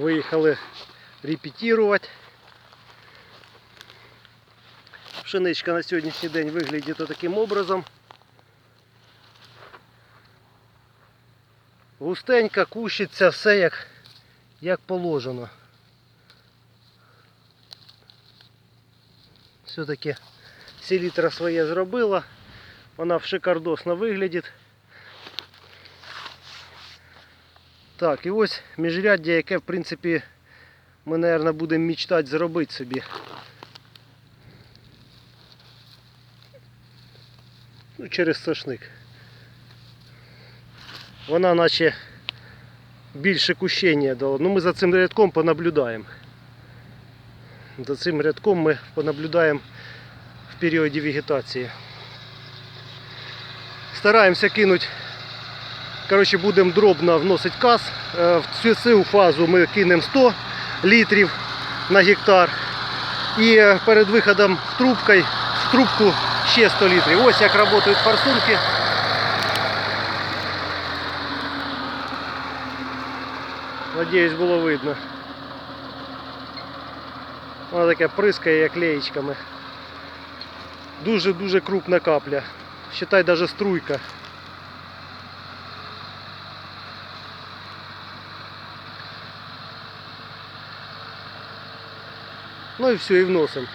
Виїхали репетирувати. Пшеничка на сьогоднішній день виглядить таким образом. Густенька, кущиться, все як, як положено. Все-таки селітра своє зробила. Вона в шикардосно виглядить. Так, і ось міжряддя, яке в принципі ми, мабуть, будемо мечтати зробити собі. Ну, через сошник. Вона наче більше кущення дала. Ну ми за цим рядком понаблюдаємо. За цим рядком ми понаблюдаємо в періоді вегетації. Стараємося кинути Коротше, будемо дробно вносити каз. Е, В цю, фазу ми кинемо 100 літрів на гектар. І е, перед виходом в, трубкою, в трубку ще 100 літрів. Ось як працюють форсунки. Надіюсь, було видно. Вона таке прискає, леєчками. Дуже-дуже крупна капля. Считай, даже струйка. Ну і все, і вносимо.